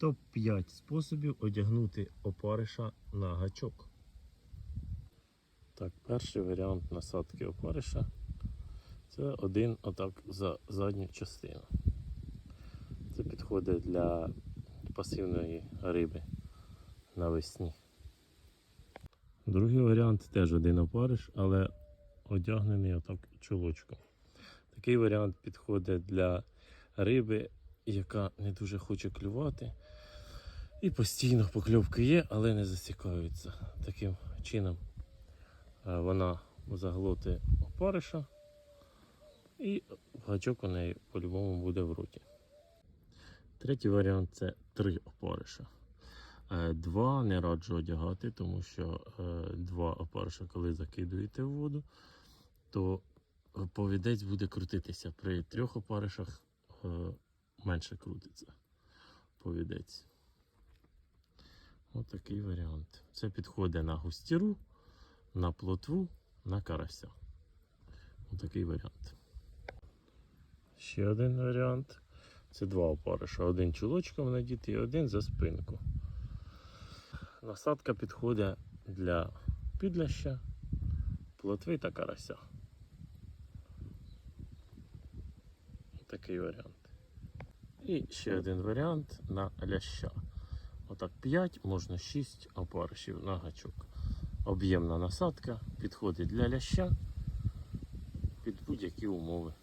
Топ-5 способів одягнути опариша на гачок. Так, перший варіант насадки опариша це один отак за задню частину. Це підходить для пасивної риби навесні. Другий варіант теж один опариш, але одягнений отак чолочком. Такий варіант підходить для риби, яка не дуже хоче клювати. І постійно покльовки є, але не засікаються. Таким чином е, вона заглотить опариша і гачок у неї по-любому буде в роті. Третій варіант це три опариша. Е, Два не раджу одягати, тому що е, два опариша, коли закидуєте в воду, то повідець буде крутитися. При трьох опаришах менше крутиться повідець. Ось такий варіант. Це підходить на густіру, на плотву, на карася. Ось такий варіант. Ще один варіант. Це два опариша. Один чулочком надіти і один за спинку. Насадка підходить для підляща, плотви та карася. Такий варіант. І ще один варіант на ляща. Отак 5, можна 6 опаришів на гачок. Об'ємна насадка підходить для ляща під будь-які умови.